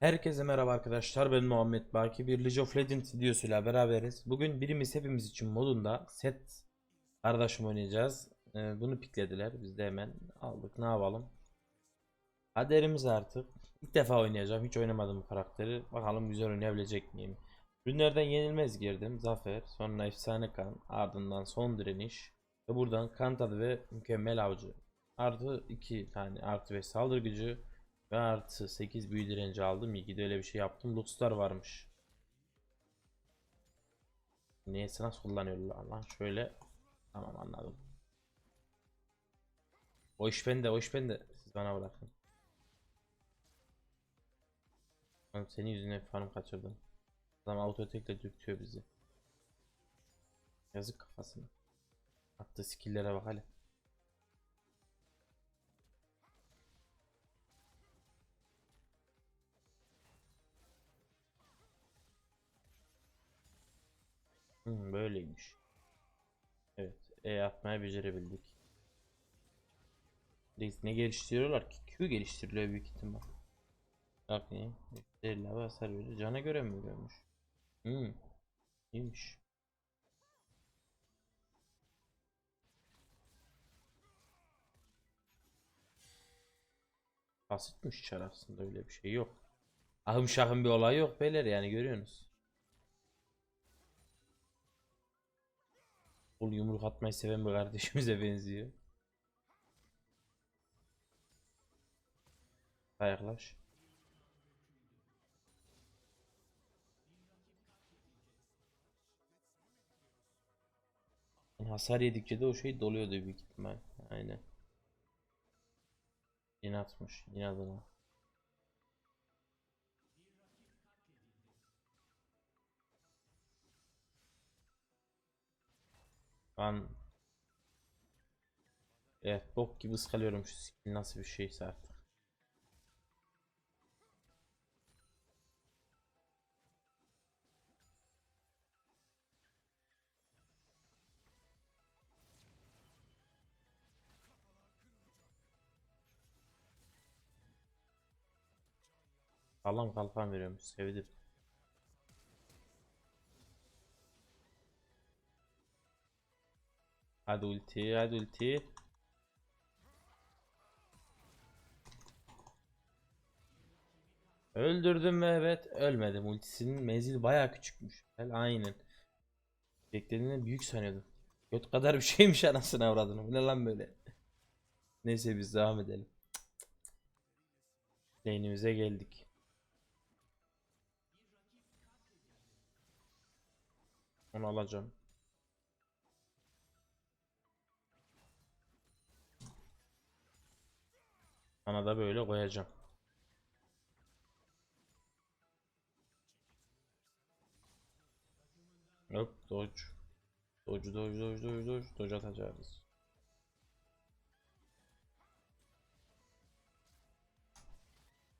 Herkese merhaba arkadaşlar ben Muhammed Baki bir League of Legends videosuyla beraberiz. Bugün birimiz hepimiz için modunda set kardeşim oynayacağız. Ee, bunu piklediler biz de hemen aldık ne yapalım. Kaderimiz artık. İlk defa oynayacağım hiç oynamadım bu karakteri. Bakalım güzel oynayabilecek miyim. Ürünlerden yenilmez girdim. Zafer, sonra efsane kan, ardından son direniş. Ve buradan kan tadı ve mükemmel avcı. Artı 2 tane artı 5 saldırı gücü. Ve artı 8 büyü direnci aldım. İyi ki de öyle bir şey yaptım. Luxlar varmış. Neyse nasıl kullanıyorlar lan şöyle. Tamam anladım. O iş bende o iş bende. Siz bana bırakın. Oğlum senin yüzünden farm kaçırdım. Adam autotekle dürtüyor bizi. Yazık kafasına. Attığı skill'lere bak hele. Hmm, böyleymiş. Evet, E atmayı becerebildik. Ne geliştiriyorlar ki? Q geliştiriliyor büyük ihtimal. Bakayım. Değerli hasar verir. Cana göre mi veriyormuş? Hmm. İyiymiş. Basitmiş çar aslında öyle bir şey yok. Ahım şahım bir olay yok beyler yani görüyorsunuz. Bul yumruk atmayı seven bir kardeşimize benziyor. Ayaklaş. Hasar yedikçe de o şey doluyordu büyük ihtimal. Aynen. Yine atmış. inadına. Ben Evet bok gibi ıskalıyorum şu skill nasıl bir şeyse artık. Sağlam kalkan veriyormuş sevdim. Hadi ulti hadi ulti. Öldürdüm mü? Evet ölmedim. Ultisinin menzili baya küçükmüş. Aynen. Beklediğinden büyük sanıyordum. Göt kadar bir şeymiş anasını avradını. Ne lan böyle? Neyse biz devam edelim. Lane'imize geldik. Onu alacağım. Bana da böyle koyacağım. Hop dodge. Dodge dodge dodge dodge dodge dodge atacağız.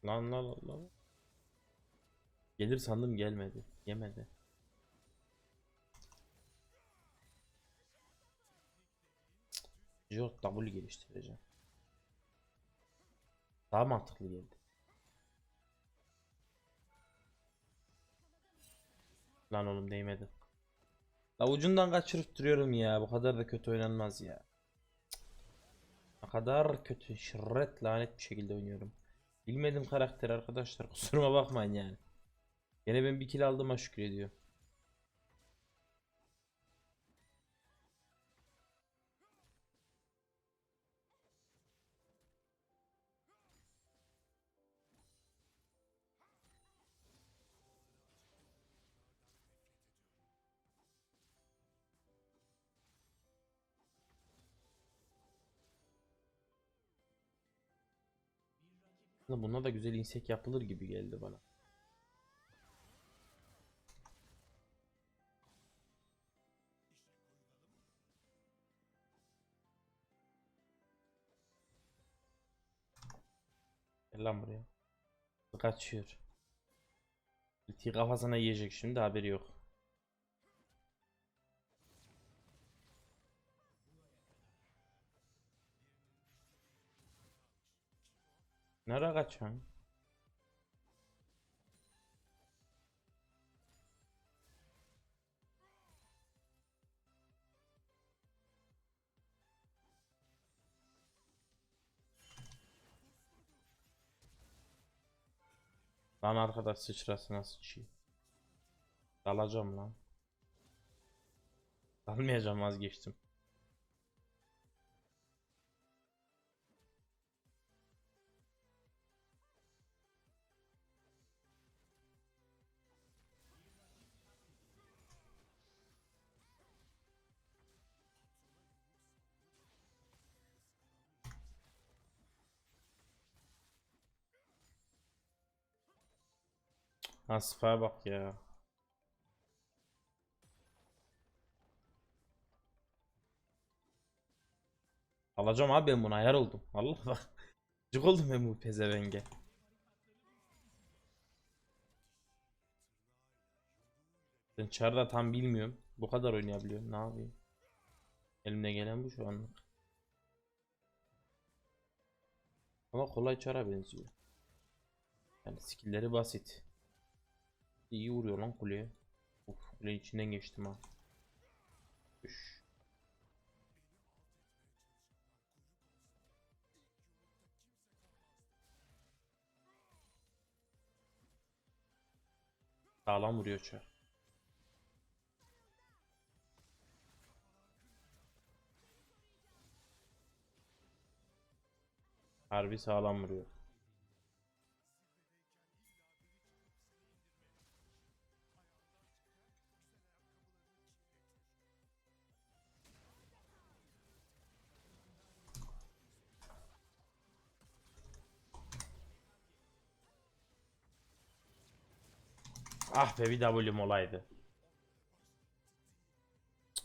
Lan lan lan lan. Gelir sandım gelmedi. Yemedi. Yok W geliştireceğim. Daha mantıklı geldi. Lan oğlum değmedi. La ucundan kaçırıp duruyorum ya. Bu kadar da kötü oynanmaz ya. Ne kadar kötü. Şirret lanet bir şekilde oynuyorum. Bilmedim karakter arkadaşlar. Kusuruma bakmayın yani. Yine ben bir kill aldığıma şükür Aslında Buna da güzel insek yapılır gibi geldi bana. Gel lan buraya. Kaçıyor. Ultiyi kafasına yiyecek şimdi haberi yok. Nereye kaçıyorsun? Lan arkadaş sıçrasına sıçayım. Dalacağım lan. Dalmayacağım vazgeçtim. Asfaya bak ya. Alacağım abi ben bunu ayar oldum. Allah bak. Cık oldum ben bu pezevenge. Ben çarda tam bilmiyorum. Bu kadar oynayabiliyorum. Ne yapayım? Elimde gelen bu şu anlık. Ama kolay çara benziyor. Yani skill'leri basit. İyi vuruyor lan kuleye. Uf, kule içinden geçtim ha. Üş. Sağlam vuruyor çar. Harbi sağlam vuruyor. Ah be bir W'm olaydı.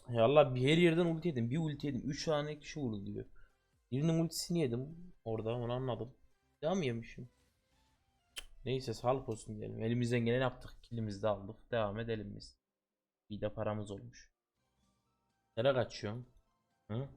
Ya Allah bir her yerden ulti yedim. Bir ulti yedim. 3 tane kişi vurdu diyor. Birinin ultisini yedim. Orada onu anladım. Devam yemişim. Cık, Neyse sağlık olsun diyelim. Elimizden geleni yaptık. Kilimizi de aldık. Devam edelim biz. Bir de paramız olmuş. Nereye kaçıyorsun? Hı?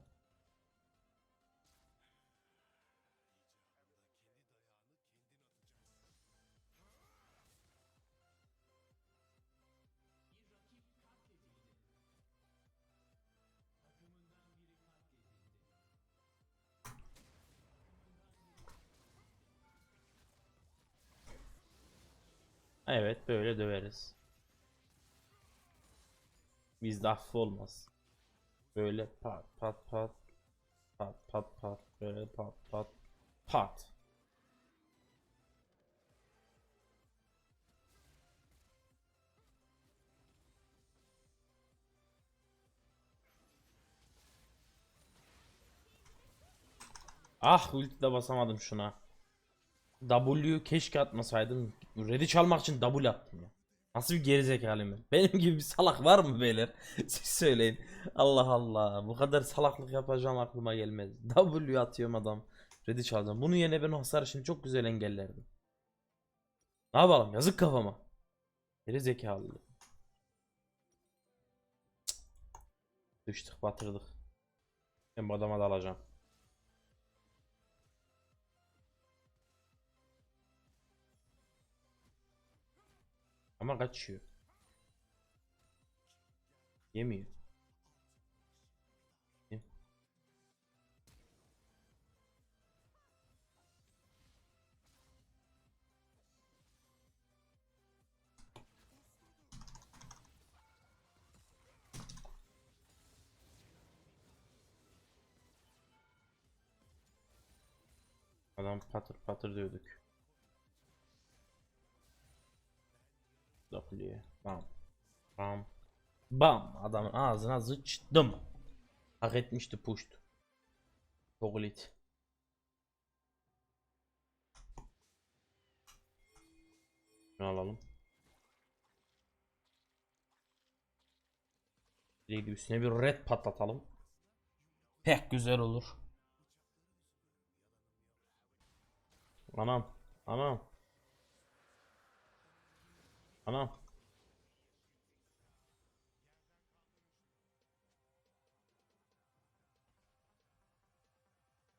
Evet böyle döveriz. Bizde affı olmaz. Böyle pat pat pat pat pat pat böyle pat pat pat. Ah ulti de basamadım şuna. W keşke atmasaydım. Red'i çalmak için W attım ya. Nasıl bir gerizekalıyım ben? Benim gibi bir salak var mı beyler? Siz söyleyin. Allah Allah. Bu kadar salaklık yapacağım aklıma gelmez. W atıyorum adam. Red'i çalacağım. Bunun yerine ben o hasarı şimdi çok güzel engellerdim. Ne yapalım? Yazık kafama. Geri zekalı. Düştük batırdık. Ben bu adama da alacağım. Ama kaçıyor. Yemiyor. Ye- Adam patır patır diyorduk. W'ye. Bam. Bam. Bam. Adamın ağzına sıçtım. Hak etmişti puşt. Togulit. Şunu alalım. De üstüne bir red patlatalım. Pek güzel olur. Anam. Anam. Anam.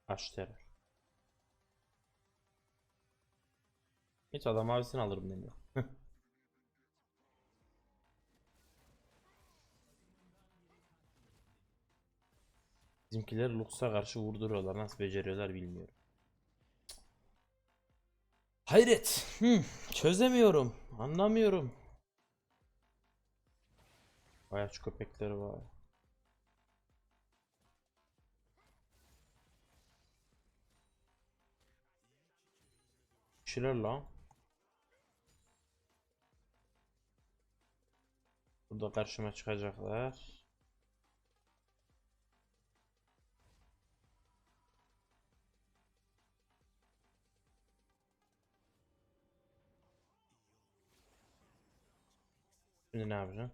Aç. Hiç adam abisini alırım ben de. Bizimkiler Lux'a karşı vurduruyorlar. Nasıl beceriyorlar bilmiyorum. Hayret. Hı, çözemiyorum. Anlamıyorum. Vay aç köpekleri var. Kişiler lan. Burada karşıma çıkacaklar. Şimdi ne yapacağım?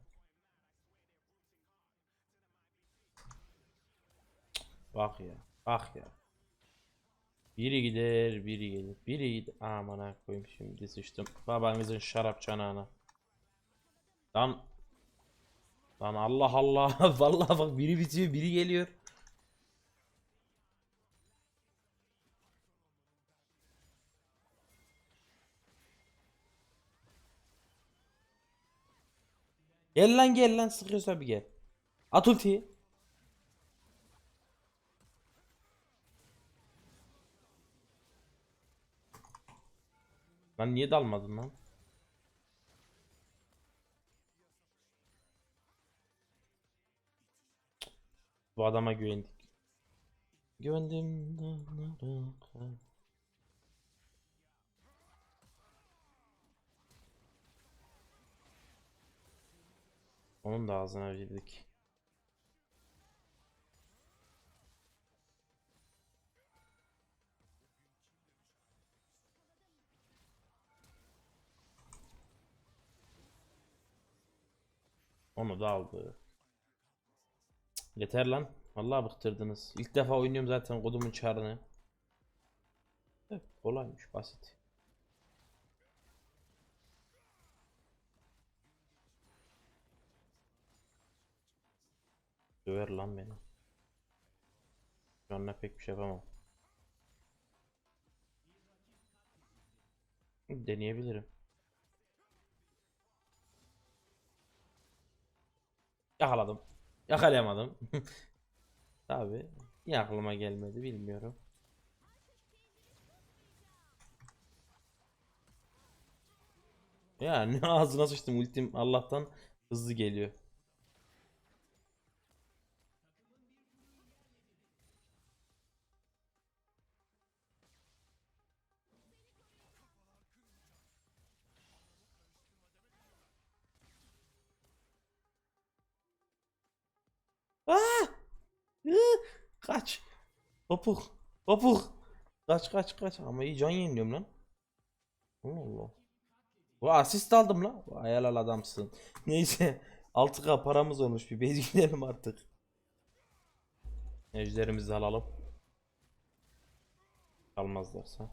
Bak ya. Bak ya. Biri gider, biri gelir. Biri gider. Aman ha koyayım şimdi sıçtım. Babanızın şarap çanağına. Lan. Lan Allah Allah. Vallahi bak biri bitiyor, biri geliyor. Gel lan gel lan sıkıyorsa bir gel. At ultiyi. Lan niye dalmadın lan? Bu adama güvendik. Güvendim. Onun da ağzına verdik. Onu da aldı. Yeter lan. Vallahi bıktırdınız. İlk defa oynuyorum zaten kodumun çarını. Evet, kolaymış, basit. Döver lan beni. Şu anda pek bir şey yapamam. Deneyebilirim. Yakaladım. Yakalayamadım. Tabi. Niye aklıma gelmedi bilmiyorum. Ya ne ağzına sıçtım ultim Allah'tan hızlı geliyor. Topuk. Topuk. Kaç kaç kaç. Ama iyi can yeniliyorum lan. Allah Allah. Bu asist aldım lan. Vay helal adamsın. Neyse. 6K paramız olmuş. Bir bez gidelim artık. Ejderimizi de alalım. Almazlarsa.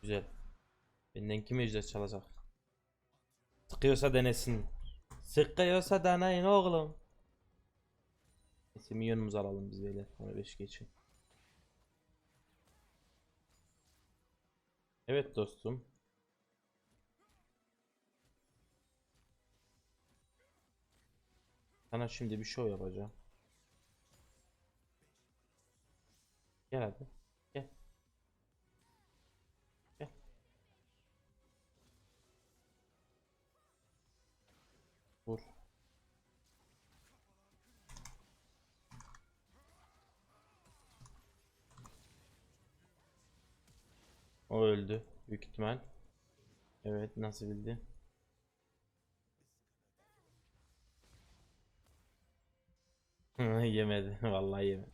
Güzel. Benden kim ejder çalacak? Sıkıyorsa denesin. Sıkıyorsa deneyin oğlum. Neyse milyonumuzu alalım biz böyle. 15 geçin. Evet dostum. Sana şimdi bir show yapacağım. Gel hadi. Gel. Gel. Vur. O öldü. Büyük ihtimal. Evet nasıl bildi? Yemedi. Vallahi yemedi.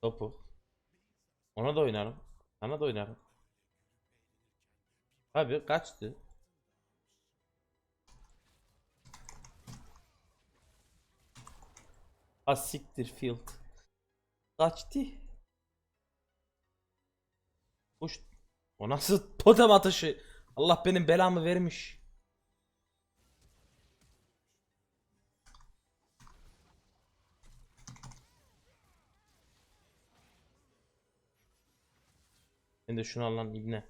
Topu. Ona da oynarım. Sana da oynarım. Abi kaçtı. Asiktir field. Kaçtı. Uç. O nasıl totem atışı? Allah benim belamı vermiş. Ben de şunu al lan ibne.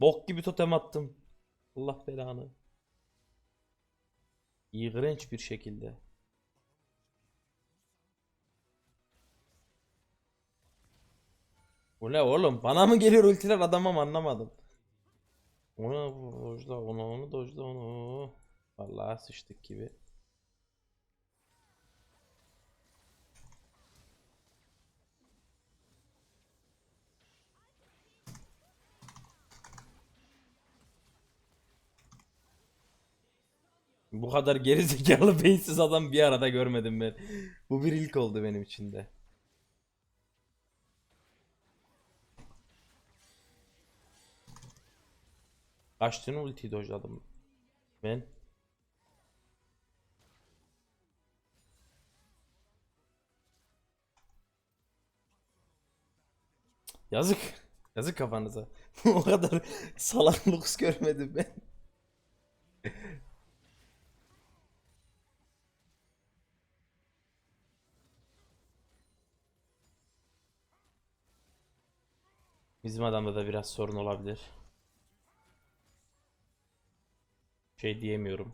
Bok gibi totem attım. Allah belanı. İğrenç bir şekilde. Bu ne oğlum? Bana mı geliyor ultiler adama mı anlamadım. Ona dojda onu onu dojda onu. Vallahi sıçtık gibi. Bu kadar gerizekalı beyinsiz adam bir arada görmedim ben. Bu bir ilk oldu benim için de. Kaçtığını ultiyi dojladım. Ben. Yazık. Yazık kafanıza. o kadar salak lux görmedim ben. Bizim adamda da biraz sorun olabilir. Şey diyemiyorum.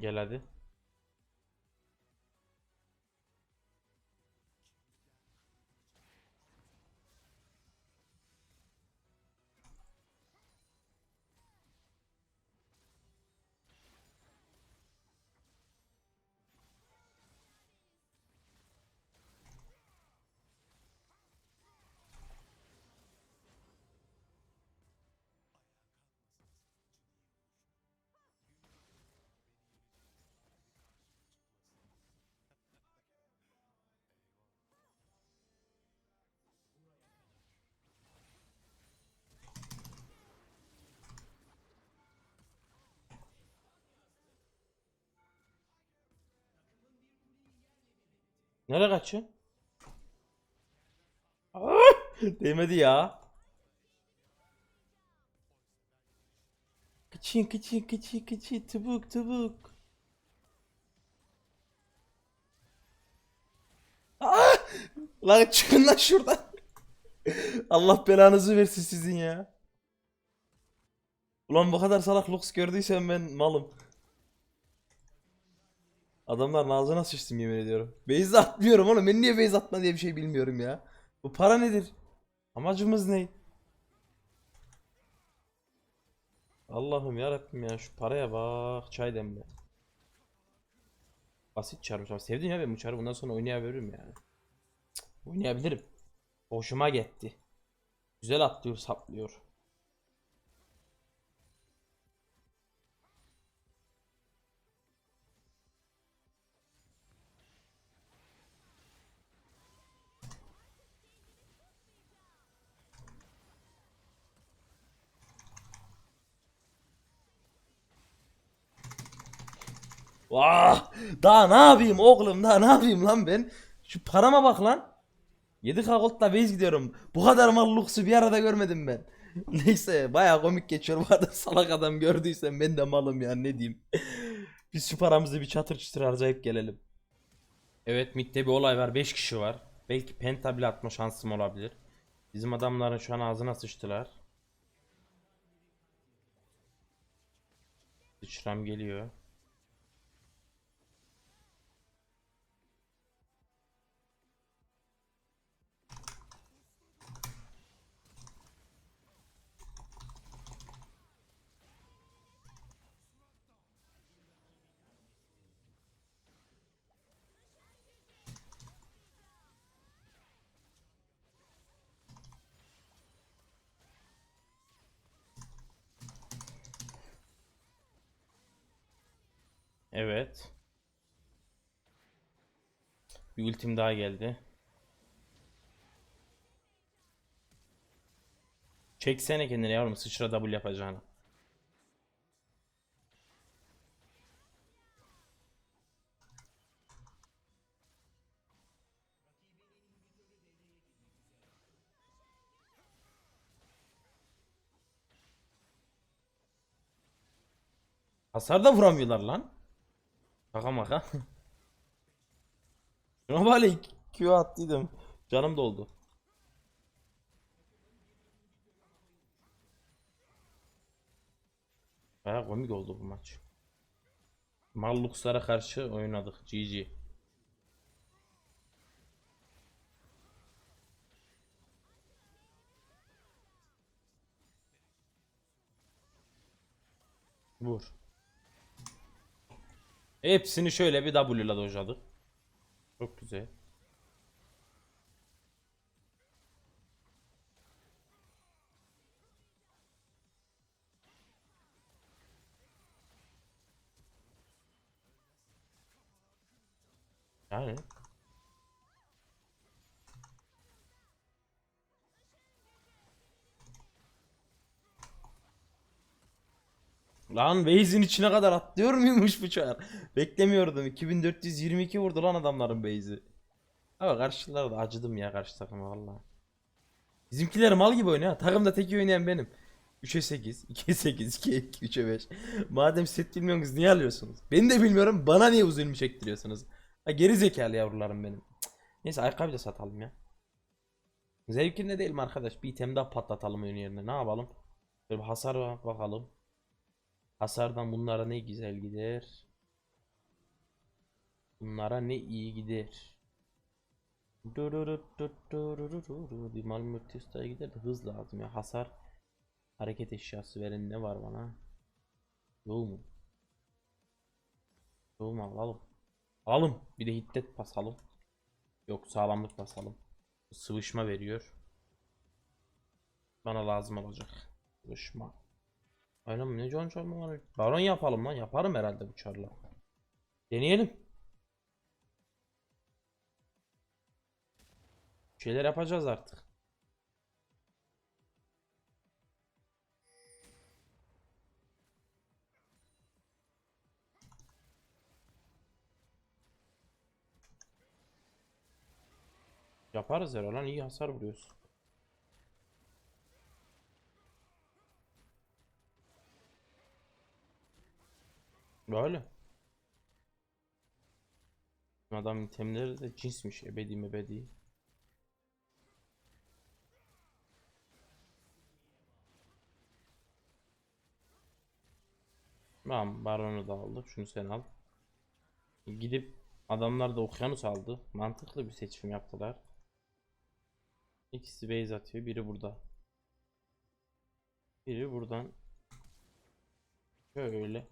Gel hadi. Nereye kaçıyorsun? Ah! Değmedi ya. Kıçın kıçın kıçın kıçın tubuk tubuk. Ah! Lan çıkın lan şuradan. Allah belanızı versin sizin ya. Ulan bu kadar salak lux gördüysem ben malım. Adamların ağzına sıçtım yemin ediyorum. Base atmıyorum oğlum. Ben niye base atma diye bir şey bilmiyorum ya. Bu para nedir? Amacımız ne? Allah'ım ya ya şu paraya bak çay demle. Basit ama sevdim ya ben bu çarı bundan sonra oynayabilirim yani. Cık, oynayabilirim. Hoşuma gitti. Güzel atlıyor saplıyor. Vah! Daha ne yapayım oğlum daha ne yapayım lan ben? Şu parama bak lan. 7K Gold'la base gidiyorum. Bu kadar mal luxu bir arada görmedim ben. Neyse bayağı komik geçiyor bu kadar salak adam gördüysen ben de malım ya ne diyeyim. Biz şu paramızı bir çatır çatır harcayıp gelelim. Evet midde bir olay var 5 kişi var. Belki penta bile atma şansım olabilir. Bizim adamların şu an ağzına sıçtılar. Sıçram geliyor. Evet. Bir ultim daha geldi. Çeksene kendini yavrum sıçra double yapacağını. Hasar da vuramıyorlar lan. Şaka maka. Böyle Q attıydım. Canım doldu. Baya komik oldu bu maç. Malluxlara karşı oynadık. GG. Vur. Hepsini şöyle bir W ile dojladık. Çok güzel. Yani. Lan base'in içine kadar atlıyor muymuş bu çar? Beklemiyordum. 2422 vurdu lan adamların base'i. Ama karşılar da acıdım ya karşı takıma valla. Bizimkiler mal gibi oynuyor. Takımda tek oynayan benim. 3'e 8, 2'ye 8, 2'ye 2, 3'e 5. Madem set bilmiyorsunuz niye alıyorsunuz? Ben de bilmiyorum. Bana niye bu zulmü çektiriyorsunuz? Ha, geri zekalı yavrularım benim. Neyse ayakkabı da satalım ya. Zevkinde değil mi arkadaş? Bir item daha patlatalım oyun yerine. Ne yapalım? Böyle bir hasar bakalım. Hasardan bunlara ne güzel gider. Bunlara ne iyi gider. Bir Malmurt Usta'ya gider de hız lazım ya. Hasar hareket eşyası verin ne var bana? Yok mu? Yok mu alalım. Alalım. Bir de hiddet basalım. Yok sağlamlık basalım. Sıvışma veriyor. Bana lazım olacak. Sıvışma. Aynen ne John John var? Baron yapalım lan. Yaparım herhalde bu çarla. Deneyelim. Bir şeyler yapacağız artık. Yaparız herhalde lan iyi hasar vuruyoruz. Böyle. Adam itemleri de cinsmiş ebedi mebedi. Tamam baronu da aldık. Şunu sen al. Gidip adamlar da okyanus aldı. Mantıklı bir seçim yaptılar. İkisi base atıyor. Biri burada. Biri buradan. Şöyle.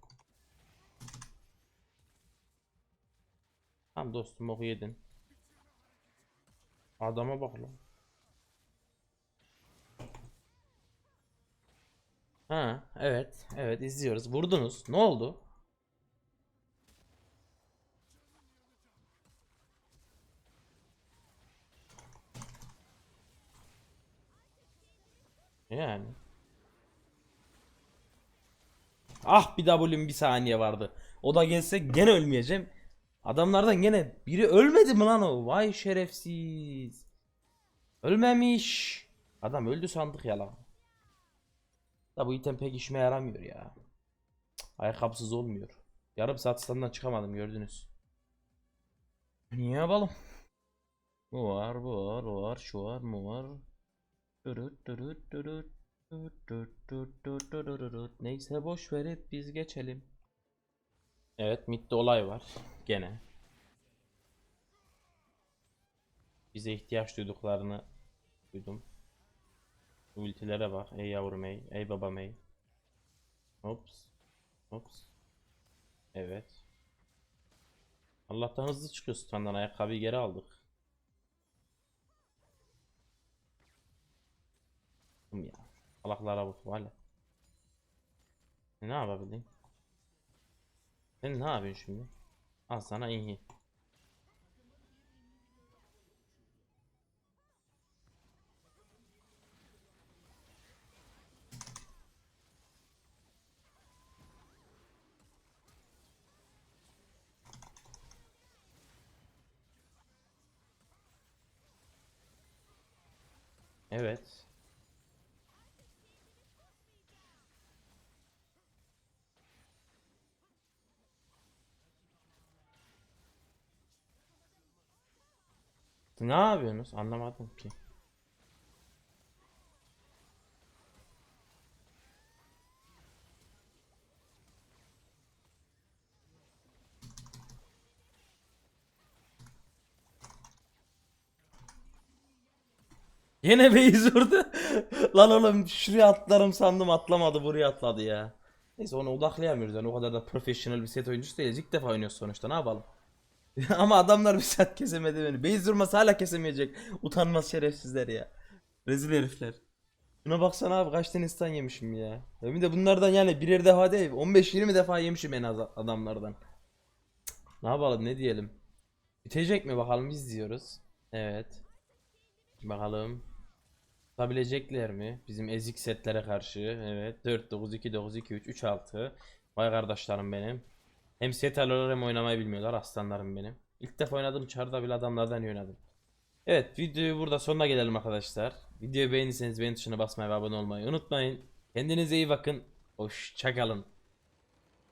Tamam dostum oku yedin. Adama bak lan. Ha, evet. Evet izliyoruz. Vurdunuz. Ne oldu? Yani. Ah bir W'm bir saniye vardı. O da gelse gene ölmeyeceğim. Adamlardan gene biri ölmedi mi lan o? Vay şerefsiz. Ölmemiş. Adam öldü sandık ya lan. Da bu item pek işime yaramıyor ya. Ayakkabısız olmuyor. Yarım saat standdan çıkamadım gördünüz. Niye yapalım? Bu var, bu var, bu var, şu var, mu var. Neyse boş verip biz geçelim. Evet, midde olay var. Gene. Bize ihtiyaç duyduklarını duydum. Ultilere bak. Ey yavrum ey. Ey babam ey. Hops. Hops. Evet. Allah'tan hızlı çıkıyor standdan. Ayakkabıyı geri aldık. Ya. Salaklara bak valla. Ne yapabilirim? Sen ne yapıyorsun şimdi? Al sana iyi. Evet. Ne yapıyorsunuz? Anlamadım ki. Yine base vurdu. Lan oğlum şuraya atlarım sandım atlamadı buraya atladı ya. Neyse onu odaklayamıyoruz yani o kadar da profesyonel bir set oyuncusu değiliz. İlk defa oynuyoruz sonuçta ne yapalım. Ama adamlar bir saat kesemedi beni. Beyiz vurması hala kesemeyecek. Utanmaz şerefsizler ya. Rezil herifler. Buna baksana abi kaç tane insan yemişim ya. Bir de bunlardan yani birer defa değil 15-20 defa yemişim en az adamlardan. Ne yapalım ne diyelim. Bitecek mi bakalım izliyoruz. Evet. Bakalım. Tutabilecekler mi? Bizim ezik setlere karşı. Evet. 4 9 2 9 2 3 3 6. Vay kardeşlerim benim. Hem alıyorlar hem oynamayı bilmiyorlar aslanlarım benim. İlk defa oynadım çarda bile adamlardan iyi oynadım. Evet videoyu burada sonuna gelelim arkadaşlar. Videoyu beğendiyseniz beğen tuşuna basmayı ve abone olmayı unutmayın. Kendinize iyi bakın. Hoşçakalın.